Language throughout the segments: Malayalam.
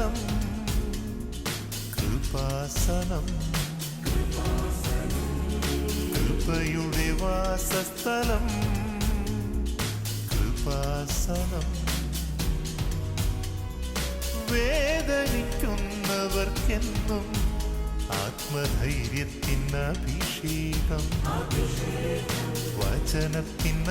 വാസസ്ഥലം കൃപാസനം. കൃപയുടെ വാസസ്ഥലം. കൃപാസനം. വേദനിക്കുന്നവർക്കെന്നും ആത്മധൈര്യത്തിൻ അഭിഷേകം. വചനത്തിൻ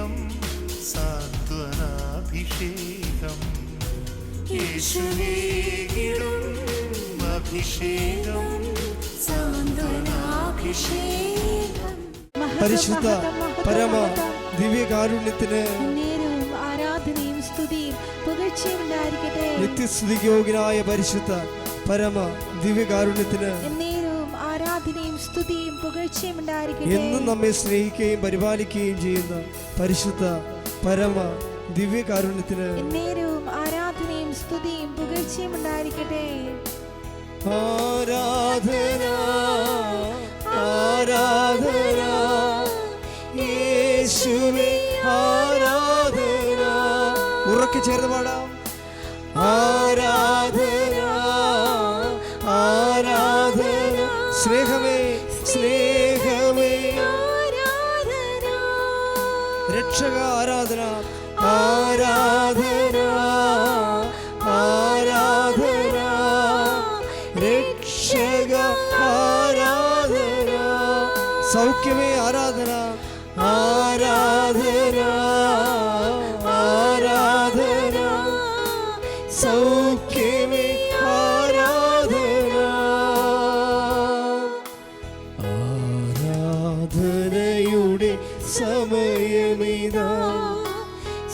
അഭിഷേകം സാന്ത്വനാഭിഷേകം. യേശുവേകിടും അഭിഷേകം. സാന്ത്വനാഭിഷേകം. പരിശുദ്ധ പരമ ദിവ്യകാരുണ്യത്തിന് ആരാധനയും സ്തുതിയും പുകഴ്ചയും ഉണ്ടായിരിക്കട്ടെ. നിത്യസ്തുതിയോഗ്യനായ പരിശുദ്ധ പരമ ദിവ്യകാരുണ്യത്തിന് പുകഴ്ചയും ഉണ്ടായിരിക്കട്ടെ. എന്നും നമ്മെ സ്നേഹിക്കുകയും പരിപാലിക്കുകയും ചെയ്യുന്ന പരിശുദ്ധ പരമ ദിവ്യകാരുണ്യത്തിന് നേരവും ആരാധനയും സ്തുതിയും പുകഴ്ചയും ഉണ്ടായിരിക്കട്ടെ. ആരാധന ആരാധന യേശുവേ ആരാധന. ഉറക്കെ ചേർന്ന് പാടാം. ആരാധന ആരാധന. സ്നേഹമേ രക്ഷക ആരാധന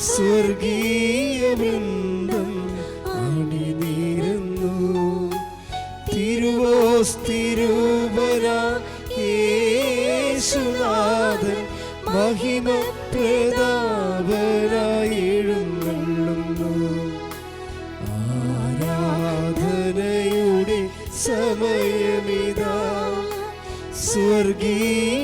സ്വർഗീയ അണിനീരുന്നു. തിരുവോസ്തിരുവന യേശുനാഥൻ മഹിമ പ്രതാപനായി എഴുന്നള്ളുന്നു ആരാധനയുടെ സമയമിതാ. സ്വർഗീയ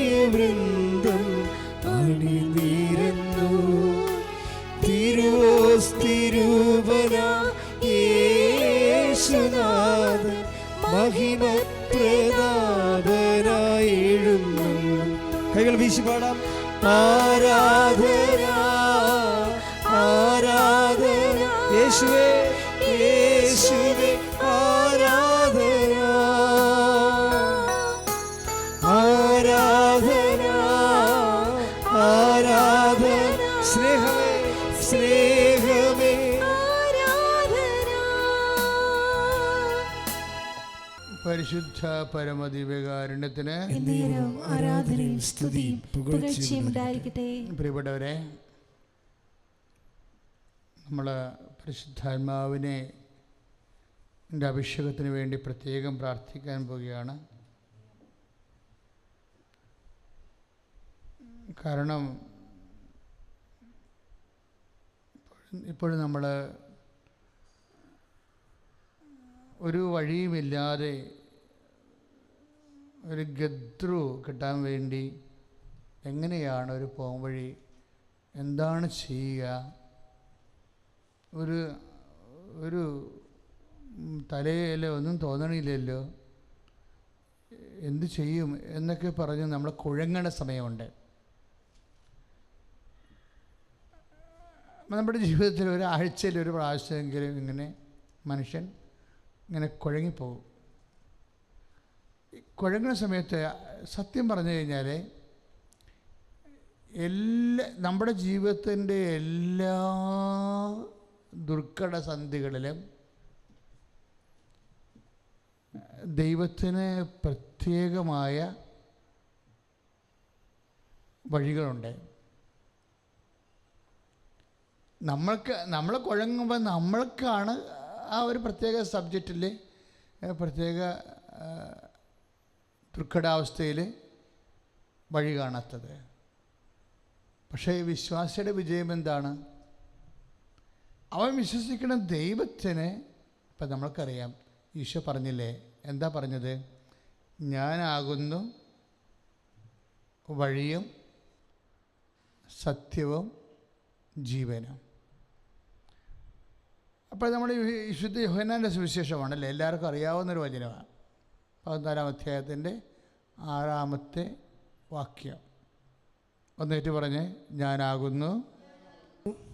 വീശി പാടാം ആരാധന ആരാധന. യേശുവേ യേശുവേ. പരിശുദ്ധ പരമദിവ്യകാരുണ്യത്തിന് ആരാധനയും സ്തുതിയും പുകഴ്ചയും ഉണ്ടായിരിക്കട്ടെ. പ്രിയപ്പെട്ടവരെ നമ്മൾ പരിശുദ്ധാത്മാവിനെ അഭിഷേകത്തിന് വേണ്ടി പ്രത്യേകം പ്രാർത്ഥിക്കാൻ പോവുകയാണ്. കാരണം ഇപ്പോഴും നമ്മൾ ഒരു വഴിയുമില്ലാതെ ഒരു ഗദ്രു കിട്ടാൻ വേണ്ടി എങ്ങനെയാണ് ഒരു പോംവഴി എന്താണ് ചെയ്യുക? ഒരു ഒരു തലയിലോ ഒന്നും തോന്നണില്ലല്ലോ. എന്ത് ചെയ്യും എന്നൊക്കെ പറഞ്ഞ് നമ്മൾ കുഴങ്ങണ സമയമുണ്ട്. നമ്മുടെ ജീവിതത്തിൽ ഒരാഴ്ചയിൽ ഒരു പ്രാവശ്യമെങ്കിലും ഇങ്ങനെ മനുഷ്യൻ ഇങ്ങനെ കുഴങ്ങിപ്പോകും. കുഴങ്ങുന്ന സമയത്ത് സത്യം പറഞ്ഞു കഴിഞ്ഞാൽ എല്ലാ നമ്മുടെ ജീവിതത്തിന്റെ എല്ലാ ദുർഘട സന്ധികളിലും ദൈവത്തിന് പ്രത്യേകമായ വഴികളുണ്ട്. നമ്മൾക്ക് നമ്മൾ കുഴങ്ങുമ്പോൾ നമ്മൾക്കാണ് ആ ഒരു പ്രത്യേക സബ്ജക്റ്റിൽ പ്രത്യേക ദുർഘടാവസ്ഥയിൽ വഴി കാണാത്തത്. പക്ഷേ വിശ്വാസിയുടെ വിജയം എന്താണ്? അവൻ വിശ്വസിക്കുന്ന ദൈവത്തിന് ഇപ്പം നമ്മൾക്കറിയാം ഈശോ പറഞ്ഞില്ലേ എന്താ പറഞ്ഞത്? ഞാനാകുന്നു വഴിയും സത്യവും ജീവനും. അപ്പോൾ നമ്മുടെ വിശുദ്ധ യോഹനാന്റെ സുവിശേഷമാണല്ലേ എല്ലാവർക്കും അറിയാവുന്നൊരു വചനമാണ്. പതിനാലാം അധ്യായത്തിന്റെ ആറാമത്തെ വാക്യം. ഒന്നേറ്റ് പറഞ്ഞ് ഞാനാകുന്നു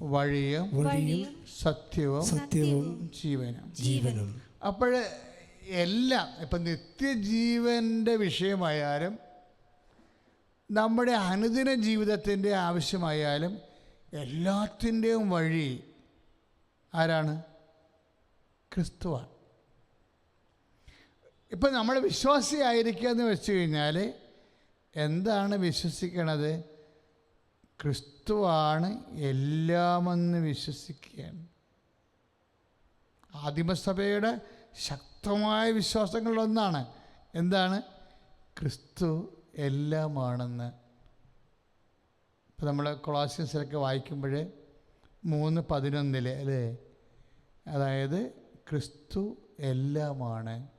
വഴിയും വഴിയും സത്യവും സത്യവും ജീവനും. ജീവനും. അപ്പോൾ എല്ലാം ഇപ്പം നിത്യജീവന്റെ വിഷയമായാലും നമ്മുടെ അനുദിന ജീവിതത്തിന്റെ ആവശ്യമായാലും എല്ലാത്തിന്റെയും വഴി ആരാണ്? ക്രിസ്തുവാണ്. ഇപ്പം നമ്മൾ വിശ്വാസിയായിരിക്കുക എന്ന് വെച്ച് കഴിഞ്ഞാൽ എന്താണ് വിശ്വസിക്കണത്? ക്രിസ്തുവാണ് എല്ലാമെന്ന് വിശ്വസിക്കുകയാണ്. ആദിമസഭയുടെ ശക്തമായ വിശ്വാസങ്ങളിലൊന്നാണ്. എന്താണ്? ക്രിസ്തു എല്ലാമാണെന്ന്. ഇപ്പോൾ നമ്മൾ കൊളാസിയൻസിലൊക്കെ വായിക്കുമ്പോൾ മൂന്ന് പതിനൊന്നിൽ അല്ലേ? അതായത് ക്രിസ്തു എല്ലാമാണ്.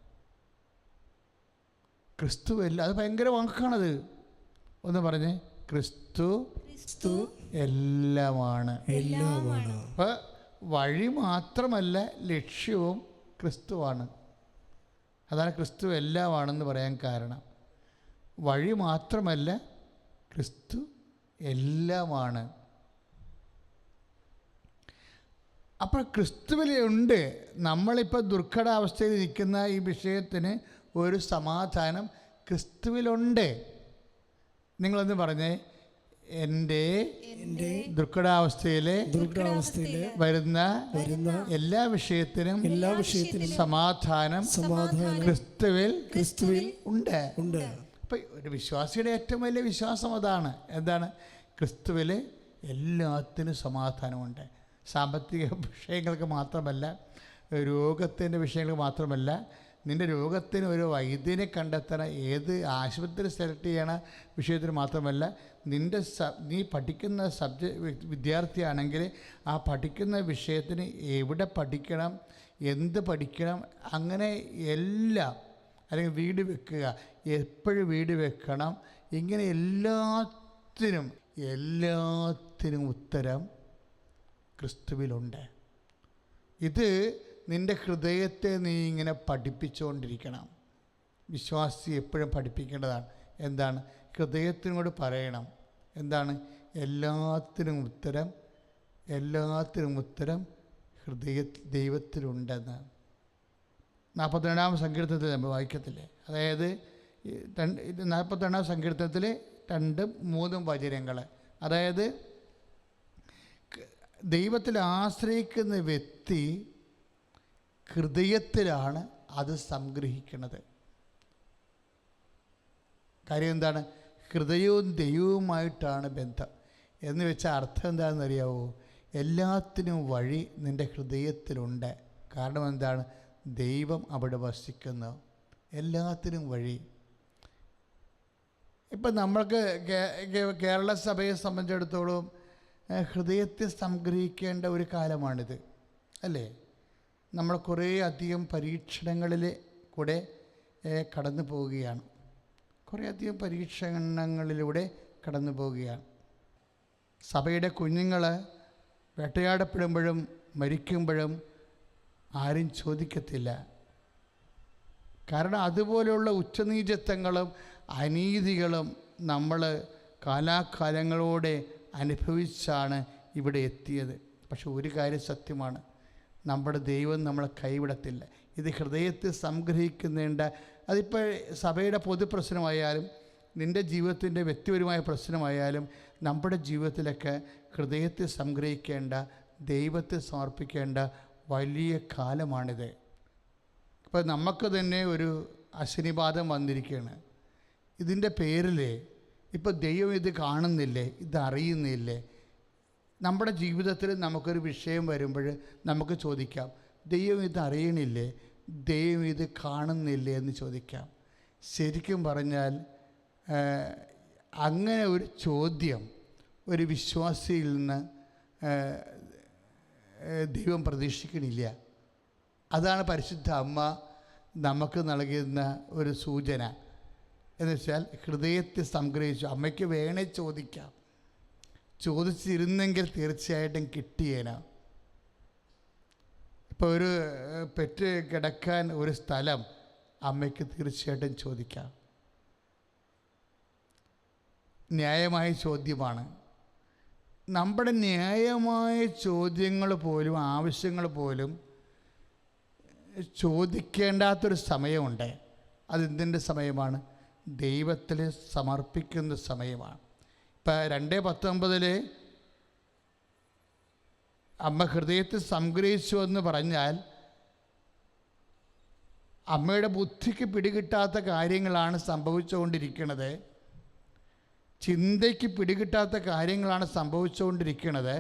ക്രിസ്തു എല്ലാ അത് ഭയങ്കര വാക്കാണത്. ഒന്ന് പറഞ്ഞേ. ക്രിസ്തു ക്രിസ്തു എല്ലാമാണ്. എല്ലാമാണ്. അപ്പോൾ വഴി മാത്രമല്ല ലക്ഷ്യവും ക്രിസ്തുവാണ്. അതാണ് ക്രിസ്തു എല്ലാമാണെന്ന് പറയാൻ കാരണം. വഴി മാത്രമല്ല ക്രിസ്തു എല്ലാമാണ്. അപ്പോൾ ക്രിസ്തുവിലുണ്ട് നമ്മളിപ്പോൾ ദുർഘടാവസ്ഥയിൽ നിൽക്കുന്ന ഈ വിഷയത്തിന് ഒരു സമാധാനം ക്രിസ്തുവിലുണ്ട്. നിങ്ങളൊന്ന് പറഞ്ഞേ? എന്റെ ദുർഘടാവസ്ഥയിലെ ദുർഘടാവസ്ഥയിലെ വരുന്ന വരുന്ന എല്ലാ വിഷയത്തിനും എല്ലാ വിഷയത്തിനും സമാധാനം സമാധാനം ക്രിസ്തുവിൽ ക്രിസ്തുവിൽ ഉണ്ട്. ഉണ്ട്. അപ്പം ഒരു വിശ്വാസിയുടെ ഏറ്റവും വലിയ വിശ്വാസം അതാണ്. എന്താണ്? ക്രിസ്തുവിൽ എല്ലാത്തിനും സമാധാനമുണ്ട്. സാമ്പത്തിക വിഷയങ്ങൾക്ക് മാത്രമല്ല രോഗത്തിന്റെ വിഷയങ്ങൾക്ക് മാത്രമല്ല നിന്റെ രോഗത്തിന് ഒരു വൈദ്യനെ കണ്ടെത്തണ ഏത് ആശുപത്രി സെലക്ട് ചെയ്യണ വിഷയത്തിന് മാത്രമല്ല നിന്റെ സ നീ പഠിക്കുന്ന സബ്ജക്ട് വിദ്യാർത്ഥിയാണെങ്കിൽ ആ പഠിക്കുന്ന വിഷയത്തിന് എവിടെ പഠിക്കണം എന്ത് പഠിക്കണം അങ്ങനെ എല്ലാം അല്ലെങ്കിൽ വീട് വെക്കുക എപ്പോഴും വീട് വെക്കണം ഇങ്ങനെ എല്ലാത്തിനും എല്ലാത്തിനും ഉത്തരം ക്രിസ്തുവിലുണ്ട്. ഇത് നിന്റെ ഹൃദയത്തെ നീ ഇങ്ങനെ പഠിപ്പിച്ചുകൊണ്ടിരിക്കണം. വിശ്വാസി എപ്പോഴും പഠിപ്പിക്കേണ്ടതാണ്. എന്താണ്? ഹൃദയത്തിനോട് പറയണം. എന്താണ്? എല്ലാത്തിനും ഉത്തരം എല്ലാത്തിനും ഉത്തരം ഹൃദയ ദൈവത്തിലുണ്ടെന്ന്. നാൽപ്പത്തിരണ്ടാം സങ്കീർത്തനത്തിൽ നമ്മൾ വായിക്കത്തില്ലേ? അതായത് രണ്ട് നാൽപ്പത്തിരണ്ടാം സങ്കീർത്തനത്തിൽ രണ്ടും മൂന്നും വചനങ്ങൾ. അതായത് ദൈവത്തിൽ ആശ്രയിക്കുന്ന വ്യക്തി ഹൃദയത്തിലാണ് അത് സംഗ്രഹിക്കുന്നത് കാര്യം എന്താണ്? ഹൃദയവും ദൈവവുമായിട്ടാണ് ബന്ധം. എന്ന് വെച്ചാൽ അർത്ഥം എന്താണെന്ന് അറിയാവോ എല്ലാത്തിനും വഴി നിന്റെ ഹൃദയത്തിലുണ്ട്. കാരണം എന്താണ്? ദൈവം അവിടെ വസിക്കുന്നു. എല്ലാത്തിനും വഴി. ഇപ്പം നമ്മൾക്ക് കേരള സഭയെ സംബന്ധിച്ചിടത്തോളം ഹൃദയത്തെ സംഗ്രഹിക്കേണ്ട ഒരു കാലമാണിത്. അല്ലേ? നമ്മൾ കുറേ അധികം പരീക്ഷണങ്ങളിൽ കൂടെ കടന്നു പോവുകയാണ്. കുറേ അധികം പരീക്ഷണങ്ങളിലൂടെ കടന്നു പോവുകയാണ്. സഭയുടെ കുഞ്ഞുങ്ങൾ വേട്ടയാടപ്പെടുമ്പോഴും മരിക്കുമ്പോഴും ആരും ചോദിക്കത്തില്ല. കാരണം അതുപോലെയുള്ള ഉച്ചനീചത്വങ്ങളും അനീതികളും നമ്മൾ കാലാകാലങ്ങളോടെ അനുഭവിച്ചാണ് ഇവിടെ എത്തിയത്. പക്ഷെ ഒരു കാര്യം സത്യമാണ്. നമ്മുടെ ദൈവം നമ്മളെ കൈവിടത്തില്ല. ഇത് ഹൃദയത്തിൽ സംഗ്രഹിക്കുന്നുണ്ട്. അതിപ്പോൾ സഭയുടെ പൊതുപ്രശ്നമായാലും നിന്റെ ജീവിതത്തിന്റെ വ്യക്തിപരമായ പ്രശ്നമായാലും നമ്മുടെ ജീവിതത്തിലൊക്കെ ഹൃദയത്തിൽ സംഗ്രഹിക്കേണ്ട ദൈവത്തെ സമർപ്പിക്കേണ്ട വലിയ കാലമാണിത്. ഇപ്പോൾ നമുക്ക് തന്നെ ഒരു അശനിപാതം വന്നിരിക്കുകയാണ്. ഇതിന്റെ പേരിൽ ഇപ്പോൾ ദൈവം ഇത് കാണുന്നില്ലേ? ഇത് നമ്മുടെ ജീവിതത്തിൽ നമുക്കൊരു വിഷയം വരുമ്പോൾ നമുക്ക് ചോദിക്കാം ദൈവം ഇത് അറിയണില്ലേ? ദൈവം ഇത് കാണുന്നില്ലേ? എന്ന് ചോദിക്കാം. ശരിക്കും പറഞ്ഞാൽ അങ്ങനെ ഒരു ചോദ്യം ഒരു വിശ്വാസിയിൽ നിന്ന് ദൈവം പ്രതീക്ഷിക്കണില്ല. അതാണ് പരിശുദ്ധ അമ്മ നമുക്ക് നൽകുന്ന ഒരു സൂചന. എന്ന് വെച്ചാൽ ഹൃദയത്തെ സംഗ്രഹിച്ചു. അമ്മയ്ക്ക് വേണേ ചോദിക്കാം. ചോദിച്ചിരുന്നെങ്കിൽ തീർച്ചയായിട്ടും കിട്ടിയേന. ഇപ്പോൾ ഒരു പെറ്റ് കിടക്കാൻ ഒരു സ്ഥലം അമ്മയ്ക്ക് തീർച്ചയായിട്ടും ചോദിക്കാം. ന്യായമായ ചോദ്യമാണ്. നമ്മുടെ ന്യായമായ ചോദ്യങ്ങൾ പോലും ആവശ്യങ്ങൾ പോലും ചോദിക്കേണ്ടാത്തൊരു സമയമുണ്ട്. അതെന്തിന്റെ സമയമാണ്? ദൈവത്തിൽ സമർപ്പിക്കുന്ന സമയമാണ്. ഇപ്പം രണ്ട് പത്തൊമ്പതിൽ അമ്മ ഹൃദയത്തിൽ സംഗ്രഹിച്ചു എന്ന് പറഞ്ഞാൽ അമ്മയുടെ ബുദ്ധിക്ക് പിടികിട്ടാത്ത കാര്യങ്ങളാണ് സംഭവിച്ചുകൊണ്ടിരിക്കുന്നത് ചിന്തയ്ക്ക് പിടികിട്ടാത്ത കാര്യങ്ങളാണ് സംഭവിച്ചുകൊണ്ടിരിക്കുന്നത്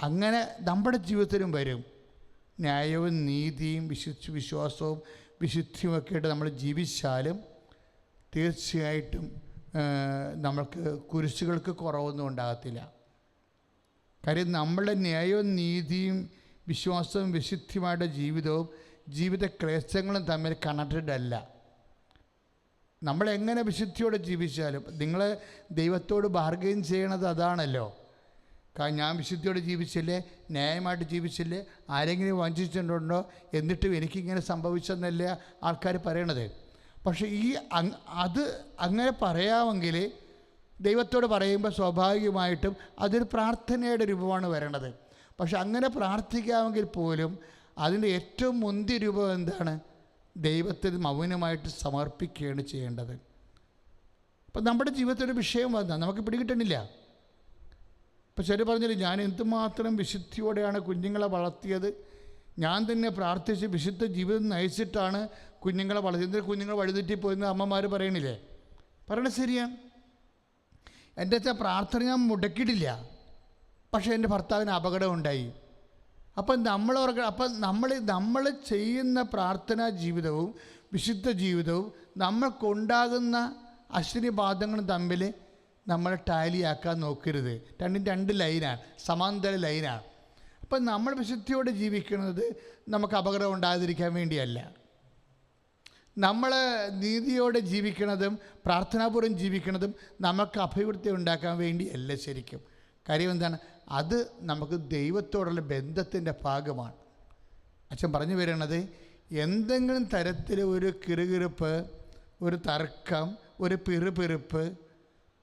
അങ്ങനെ നമ്മുടെ ജീവിതത്തിലും വരും. ന്യായവും നീതിയും വിശുദ്ധ വിശ്വാസവും വിശുദ്ധിയുമൊക്കെ ആയിട്ട് നമ്മൾ ജീവിച്ചാലും തീർച്ചയായിട്ടും നമ്മൾക്ക് കുരിശുകൾക്ക് കുറവൊന്നും ഉണ്ടാകത്തില്ല. കാര്യം നമ്മളുടെ ന്യായവും നീതിയും വിശ്വാസവും വിശുദ്ധിയുമായിട്ട് ജീവിതവും ജീവിത ക്ലേശങ്ങളും തമ്മിൽ കണക്റ്റഡ് അല്ല. നമ്മളെങ്ങനെ വിശുദ്ധിയോടെ ജീവിച്ചാലും നിങ്ങൾ ദൈവത്തോട് ബാർഗെയിൻ ചെയ്യണത് അതാണല്ലോ. കാരണം ഞാൻ വിശുദ്ധിയോടെ ജീവിച്ചില്ലേ? ന്യായമായിട്ട് ജീവിച്ചില്ലേ? ആരെങ്കിലും വഞ്ചിച്ചിട്ടുണ്ടോ? എന്നിട്ടും എനിക്കിങ്ങനെ സംഭവിച്ചെന്നല്ലേ ആൾക്കാർ പറയണത്. പക്ഷേ ഈ അത് അങ്ങനെ പറയാമെങ്കിൽ ദൈവത്തോട് പറയുമ്പോൾ സ്വാഭാവികമായിട്ടും അതൊരു പ്രാർത്ഥനയുടെ രൂപമാണ് വരണത് പക്ഷെ അങ്ങനെ പ്രാർത്ഥിക്കാമെങ്കിൽ പോലും അതിന്റെ ഏറ്റവും മുന്തിയ രൂപം എന്താണ്? ദൈവത്തിന് മൗനമായിട്ട് സമർപ്പിക്കുകയാണ് ചെയ്യേണ്ടത്. അപ്പം നമ്മുടെ ജീവിതത്തിൽ വിഷയം വന്നാൽ നമുക്ക് പിടികിട്ടണില്ല. ഇപ്പം ചില പറഞ്ഞില്ല ഞാൻ എന്തുമാത്രം വിശുദ്ധിയോടെയാണ് കുഞ്ഞുങ്ങളെ വളർത്തിയത്? ഞാൻ തന്നെ പ്രാർത്ഥിച്ച് വിശുദ്ധ ജീവിതം നയിച്ചിട്ടാണ് കുഞ്ഞുങ്ങളെ വളർത്തിയത്. കുഞ്ഞുങ്ങൾ വഴിതെറ്റിപ്പോയെന്ന് അമ്മമാർ പറയണില്ലേ? പറയണത് ശരിയാണ് എന്റെ അച്ഛൻ പ്രാർത്ഥന ഞാൻ മുടക്കിയിട്ടില്ല. പക്ഷേ എന്റെ ഭർത്താവിന് അപകടം ഉണ്ടായി അപ്പം നമ്മൾ ഓർക്ക അപ്പം നമ്മൾ നമ്മൾ ചെയ്യുന്ന പ്രാർത്ഥനാ ജീവിതവും വിശുദ്ധ ജീവിതവും നമ്മൾക്കുണ്ടാകുന്ന അശ്വിനിബാധങ്ങളും തമ്മിൽ നമ്മൾ ടാലിയാക്കാൻ നോക്കരുത്. രണ്ടും രണ്ട് ലൈനാണ്. സമാന്തര ലൈനാണ്. അപ്പം നമ്മൾ വിശുദ്ധിയോടെ ജീവിക്കുന്നത് നമുക്ക് അപകടം ഉണ്ടാകാതിരിക്കാൻ വേണ്ടിയല്ല. നമ്മൾ നീതിയോടെ ജീവിക്കുന്നതും പ്രാർത്ഥനാപൂർവം ജീവിക്കുന്നതും നമുക്ക് അഭിവൃദ്ധി ഉണ്ടാക്കാൻ വേണ്ടിയല്ല ശരിക്കും. കാര്യം എന്താണ്? അത് നമുക്ക് ദൈവത്തോടുള്ള ബന്ധത്തിന്റെ ഭാഗമാണ്. അച്ഛൻ പറഞ്ഞു വരുന്നത് എന്തെങ്കിലും തരത്തിൽ ഒരു കിറുകിറുപ്പ് ഒരു തർക്കം ഒരു പിറുപിറുപ്പ്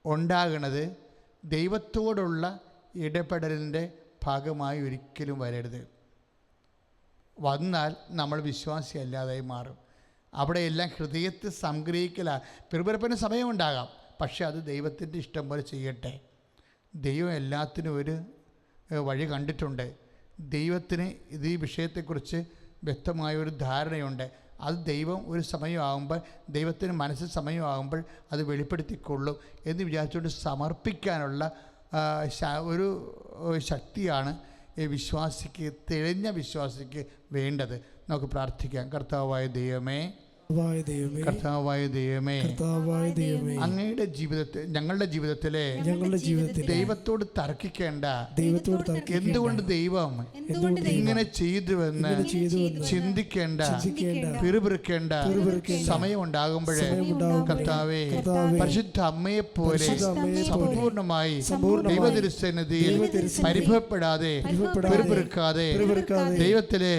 ഉണ്ടാകുന്നത് ദൈവത്തോടുള്ള ഇടപെടലിന്റെ ഭാഗമായി ഒരിക്കലും വരരുത്. വന്നാൽ നമ്മൾ വിശ്വാസി അല്ലാതായി മാറും. അവിടെയെല്ലാം ഹൃദയത്തിൽ സംഗ്രഹിക്കല. പിറുപിറപ്പിന് സമയമുണ്ടാകാം. പക്ഷേ അത് ദൈവത്തിന്റെ ഇഷ്ടം പോലെ ചെയ്യട്ടെ. ദൈവം എല്ലാത്തിനും ഒരു വഴി കണ്ടിട്ടുണ്ട്. ദൈവത്തിന് ഇത് ഈ വിഷയത്തെക്കുറിച്ച് വ്യക്തമായ ഒരു ധാരണയുണ്ട്. അത് ദൈവം ഒരു സമയമാകുമ്പോൾ ദൈവത്തിന് മനസ്സിൽ സമയമാകുമ്പോൾ അത് വെളിപ്പെടുത്തിക്കൊള്ളും എന്ന് വിചാരിച്ചുകൊണ്ട് സമർപ്പിക്കാനുള്ള ഒരു ശക്തിയാണ് ഈ വിശ്വാസിക്ക് തെളിഞ്ഞ വിശ്വാസിക്ക് വേണ്ടത്. നമുക്ക് പ്രാർത്ഥിക്കാം. കർത്താവായ ദൈവമേ കർത്താവായ ദൈവമേ കർത്താവായ ദൈവമേ അങ്ങയുടെ ജീവിതത്തിൽ ഞങ്ങളുടെ ജീവിതത്തിലെ ഞങ്ങളുടെ ജീവിതത്തിൽ ദൈവത്തോട് തർക്കിക്കേണ്ട ദൈവത്തോട് തർക്കിക്കേണ്ട എന്തുകൊണ്ട് ദൈവം ഇങ്ങനെ ചെയ്തുവെന്ന് ചിന്തിക്കേണ്ട പിറുപിറുക്കേണ്ട സമയം ഉണ്ടാകുമ്പോഴേ കർത്താവേ പരിശുദ്ധ അമ്മയെ പോലെ സമ്പൂർണമായി ദൈവതിരുസന്നിധിയിൽ പരിഭവപ്പെടാതെ പിറുപിറുക്കാതെ ദൈവത്തിലെ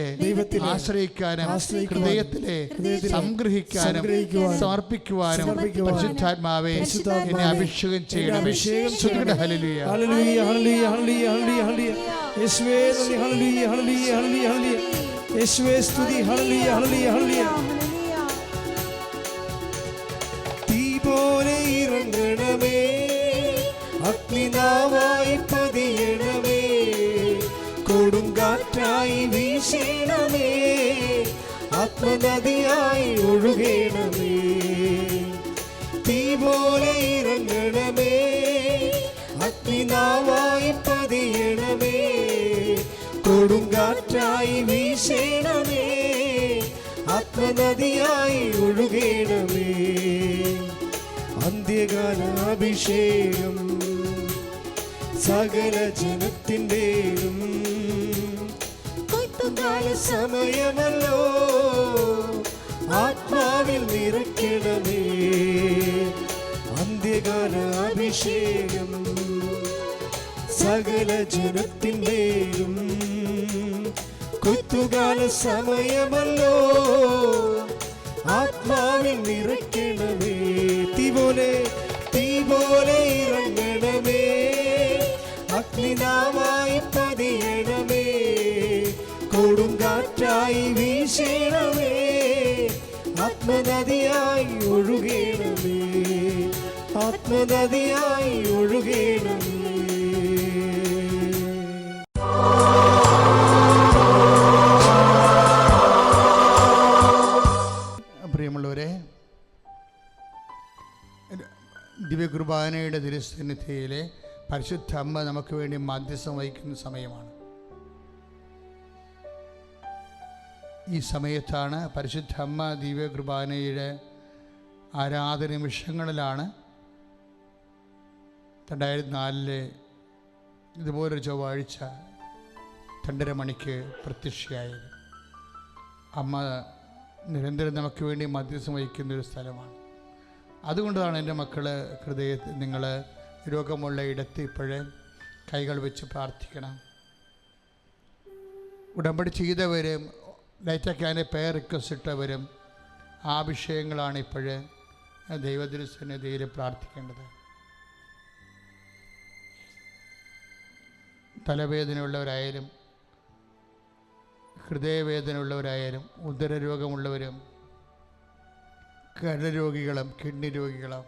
ആശ്രയിക്കാനും ഹൃദയത്തിലെ സംഗ്രഹിക്കാനും സമർപ്പിക്കുവാനും പരിശുദ്ധാത്മാവെ എന്നെ അഭിഷേകം ചെയ്യണമേ. യേശുവേ നന്ദി യേശുവേ സ്തുതി. തീ പോലെ ഇറങ്ങണമേ. അഗ്നിനാവായി പതിയണമേ. കൊടുങ്കാറ്റായി വീശണമേ. ആത്മനദിയായി ഒഴുകേണമേ. തീ പോലെ ഇറങ്ങണമേ. അഗ്നിനാവായി പതിയണമേ. കൊടുങ്കാറ്റായി വീശേണമേ. ആത്മനദിയായി ഒഴുകേണമേ. അന്ത്യകാലാഭിഷേകം സകല ജനത്തിന്റെയും സമയമല്ലോ. ആത്മാവിൽ നിറയ്ക്കണമേ. അന്ത്യകാല അഭിഷേകം സകല ജനത്തിന്റെയും കുത്തുകാല സമയമല്ലോ. ആത്മാവിൽ നിറക്കിടമേ തീ പോലെ തീ പോലെ ഇറങ്ങണമേ. അഗ്നിനാമായി കൊടുങ്കാറ്റായി വീശണമേ. ആത്മനദിയായി ഒഴുകണമേ. ആത്മനദിയായി ഒഴുകണമേ. പ്രിയമുള്ളവരെ ദിവ്യകുർബാനയുടെ തിരുസന്നിധിയിലെ പരിശുദ്ധ അമ്മ നമുക്ക് വേണ്ടി മധ്യസ്ഥം വഹിക്കുന്ന സമയമാണ്. ഈ സമയത്താണ് പരിശുദ്ധ അമ്മ ദിവ്യകുർബാനയുടെ ആരാധന നിമിഷങ്ങളിലാണ് രണ്ടായിരത്തി നാലിലെ ഇതുപോലൊരു ചൊവ്വാഴ്ച രണ്ടര മണിക്ക് പ്രത്യക്ഷയായത്. അമ്മ നിരന്തരം നമുക്ക് വേണ്ടി മധ്യസ്ഥം വഹിക്കുന്ന ഒരു സ്ഥലമാണ്. അതുകൊണ്ടാണ് എന്റെ മക്കൾ ഹൃദയത്തിൽ നിങ്ങൾ രോഗമുള്ള ഇടത്ത് ഇപ്പോഴേ കൈകൾ വെച്ച് പ്രാർത്ഥിക്കണം. ഉടമ്പടി ചെയ്തവരും ലൈറ്റക്കാന്റെ പേർ റിക്വസ്റ്റ് ഇട്ടവരും ആ വിഷയങ്ങളാണ് ഇപ്പോഴേ ദൈവദുരസന്നിധിയിൽ പ്രാർത്ഥിക്കേണ്ടത്. തലവേദനയുള്ളവരായാലും ഹൃദയവേദനയുള്ളവരായാലും ഉദരരോഗമുള്ളവരും കരരോഗികളും കിഡ്നി രോഗികളും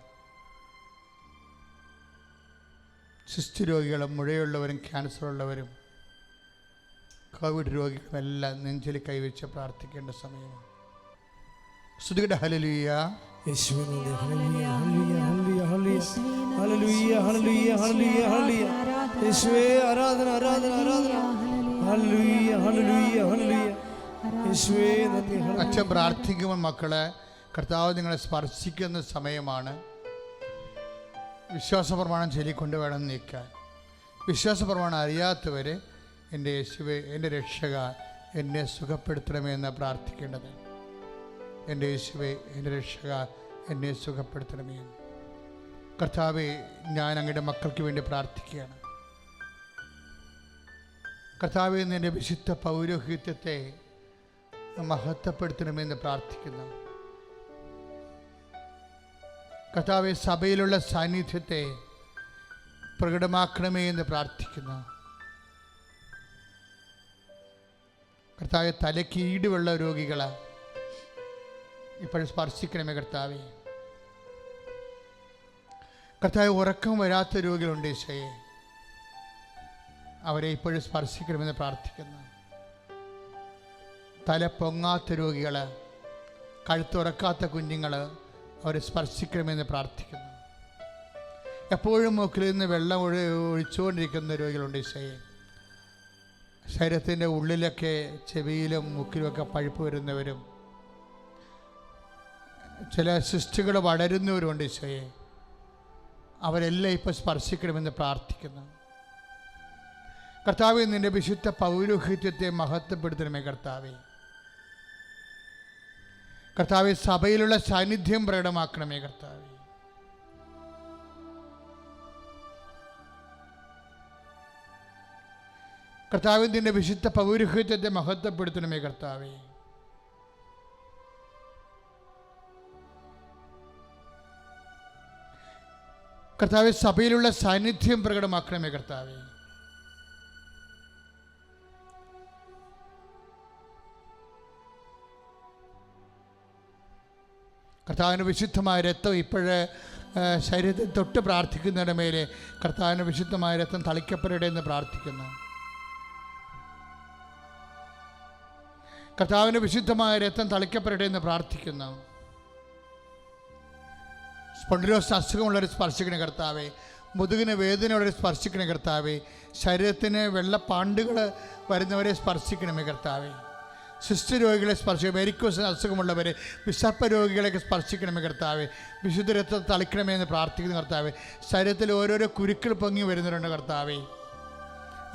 സിസ്റ്റ് രോഗികളും മുഴയുള്ളവരും ക്യാൻസർ ഉള്ളവരും കോവിഡ് രോഗികളെല്ലാം നെഞ്ചലി നെഞ്ചിൽ കൈവച്ച് പ്രാർത്ഥിക്കേണ്ട സമയമാണ്. ശ്രുതിയുടെ ഹലലുയ്യ ആരാധന ആരാധന ആരാധന. അച്ഛൻ പ്രാർത്ഥിക്കുമ്പോൾ മക്കളെ കർത്താവ് നിങ്ങളെ സ്പർശിക്കുന്ന സമയമാണ്. വിശ്വാസപ്രമാണം ചൊല്ലിക്കൊണ്ട് വേണം നീക്കാൻ. വിശ്വാസപ്രമാണം അറിയാത്തവർ എന്റെ യേശുവെ എന്റെ രക്ഷക എന്നെ സുഖപ്പെടുത്തണമെന്ന് പ്രാർത്ഥിക്കേണ്ടത് എന്റെ യേശുവെ എന്റെ രക്ഷക എന്നെ സുഖപ്പെടുത്തണമേ. കർത്താവെ ഞാൻ അങ്ങയുടെ മക്കൾക്ക് വേണ്ടി പ്രാർത്ഥിക്കുകയാണ്. കർത്താവെ നിന്റെ വിശുദ്ധ പൗരോഹിത്യത്തെ മഹത്വപ്പെടുത്തണമെന്ന് പ്രാർത്ഥിക്കുന്നു. കർത്താവെ സഭയിലുള്ള സാന്നിധ്യത്തെ പ്രകടമാക്കണമേ എന്ന് പ്രാർത്ഥിക്കുന്നു. കർത്താവെ തലയ്ക്ക് ഈടുള്ള രോഗികൾ ഇപ്പോഴും സ്പർശിക്കണമേ കർത്താവെ. കർത്താവ് ഉറക്കം വരാത്ത രോഗികളുണ്ട് ഈശോയെ. അവരെ ഇപ്പോഴും സ്പർശിക്കണമെന്ന് പ്രാർത്ഥിക്കുന്നു. തല പൊങ്ങാത്ത രോഗികൾ കഴുത്തുറക്കാത്ത കുഞ്ഞുങ്ങൾ അവരെ സ്പർശിക്കണമെന്ന് പ്രാർത്ഥിക്കുന്നു. എപ്പോഴും മൂക്കിൽ നിന്ന് വെള്ളം ഒഴി ഒഴിച്ചുകൊണ്ടിരിക്കുന്ന രോഗികളുണ്ട് ഈശോയെ. ശരീരത്തിന്റെ ഉള്ളിലൊക്കെ ചെവിയിലും മുക്കിലുമൊക്കെ പഴുപ്പ് വരുന്നവരും ചില സിസ്റ്റുകൾ വളരുന്നവരുണ്ട് ഈശോയെ. അവരെല്ലാം ഇപ്പോൾ സ്പർശിക്കണമെന്ന് പ്രാർത്ഥിക്കുന്നു. കർത്താവ് നിന്റെ വിശുദ്ധ പൗരോഹിത്യത്തെ മഹത്വപ്പെടുത്തണമേ കർത്താവെ. കർത്താവ് സഭയിലുള്ള സാന്നിധ്യം പ്രകടമാക്കണമേ കർത്താവെ. കർത്താവ് നിന്റെ വിശുദ്ധ പൗരോഹിത്യത്തെ മഹത്വപ്പെടുത്തണമേ കർത്താവേ. കർത്താവ് സഭയിലുള്ള സാന്നിധ്യം പ്രകടമാക്കണമേ കർത്താവ്. കർത്താവിന് വിശുദ്ധമായ രക്തം ഇപ്പോഴ് ശരീരത്തിൽ തൊട്ട് പ്രാർത്ഥിക്കുന്നതിന്റെ മേലെ കർത്താവിന് വിശുദ്ധമായ രക്തം തളിക്കപ്പെടട്ടെ എന്ന് പ്രാർത്ഥിക്കുന്നു. കർത്താവിന് വിശുദ്ധമായ രക്തം തളിക്കപ്പെടട്ടെ എന്ന് പ്രാർത്ഥിക്കുന്നു. സ്പൊണ്ടിലോസ് അസുഖമുള്ളവരെ സ്പർശിക്കണ കർത്താവെ. മുതുകിന് വേദനയുള്ളൊരു സ്പർശിക്കണ കർത്താവെ. ശരീരത്തിന് വെള്ളപ്പാണ്ടുകൾ വരുന്നവരെ സ്പർശിക്കണമേ കർത്താവെ. സിസ്റ്റ രോഗികളെ സ്പർശിക്കും മെരിക്കോസ് അസുഖമുള്ളവരെ വിശപ്പ രോഗികളെയൊക്കെ സ്പർശിക്കണമേ കർത്താവെ. വിശുദ്ധ രക്തം തളിക്കണമേ എന്ന് പ്രാർത്ഥിക്കുന്ന കർത്താവെ. ശരീരത്തിൽ ഓരോരോ കുരുക്കൾ പൊങ്ങി വരുന്നവരുണ്ട് കർത്താവെ.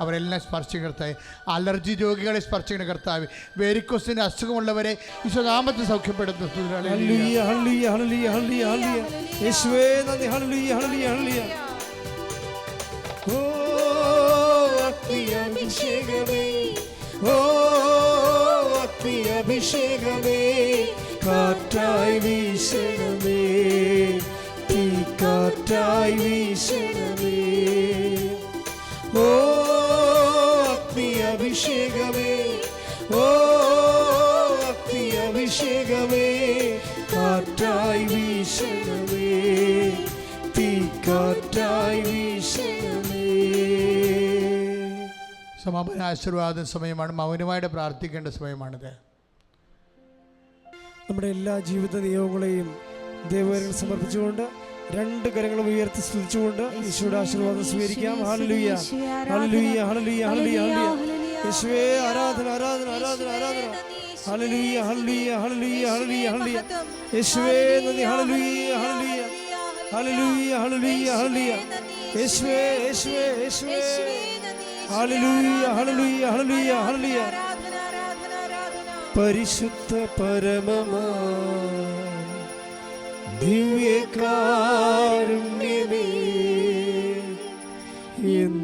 അവരെല്ലാം സ്പർശിക്കുന്ന കർത്താവ്. അലർജി രോഗികളെ സ്പർശിക്കുന്ന കർത്താവ്. വേരിക്കോസിന്റെ അസുഖമുള്ളവരെ ഈശോനാമത്തെ സൗഖ്യപ്പെടുത്തുന്ന. അഭിഷേകമേ കാറ്റായി വീശണമേ. തീ കാറ്റായി വീശണമേ. അഭിഷേകമേ. ഓ അഗ്നി അഭിഷേകമേ. കാറ്റായി വീശണമേ. തീ കാറ്റായി വീശണമേ. സമാപന ആശീർവാദ സമയമാണ്. മൗനമായിട്ട് പ്രാർത്ഥിക്കേണ്ട സമയമാണിത്. നമ്മുടെ എല്ലാ ജീവിത നിയമങ്ങളെയും ദേവകരങ്ങൾ സമർപ്പിച്ചുകൊണ്ട് രണ്ട് കരങ്ങളും ഉയർത്തി സ്തുതിച്ചുകൊണ്ട് ഈശോയുടെ ആശീർവാദം സ്വീകരിക്കാം. ഹാലലുയ്യ ഹാലലുയ്യ ഹാലലുയ്യ ഹാലലുയ്യ ഹാലലുയ്യ യേശുവേ ആരാധന ആരാധന ആരാധന ആരാധന. ഹാലലുയ്യ ഹാലലുയ്യ ഹാലലുയ്യ ഹാലലുയ്യ ഹാലലുയ്യ യേശുവേ നന്ദി ഹാലലുയ്യ ഹാലലുയ്യ ഹാലലുയ്യ ഹാലലുയ്യ ഹാലലുയ്യ യേശുവേ യേശുവേ യേശുവേ ഹാലലുയ്യ ആരാധന ആരാധന ആരാധന പരിശുദ്ധ പരമമാ ദിവ്യകാരുണ്യമേ എന്നുമെന്നും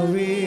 glory.